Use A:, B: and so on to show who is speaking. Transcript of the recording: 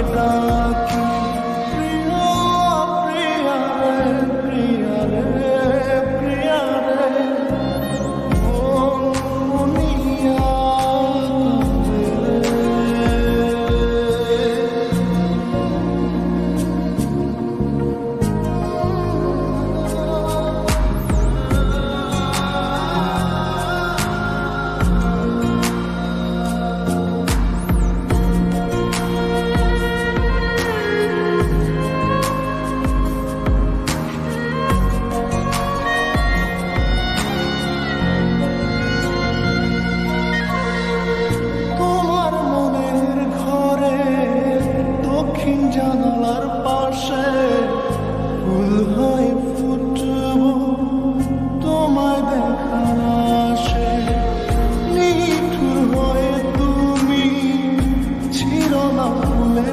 A: Krishna হয়ে ফুটব তোমায় দেখার আসে নিঠুর হয়ে তুমি ছিল না ফুলের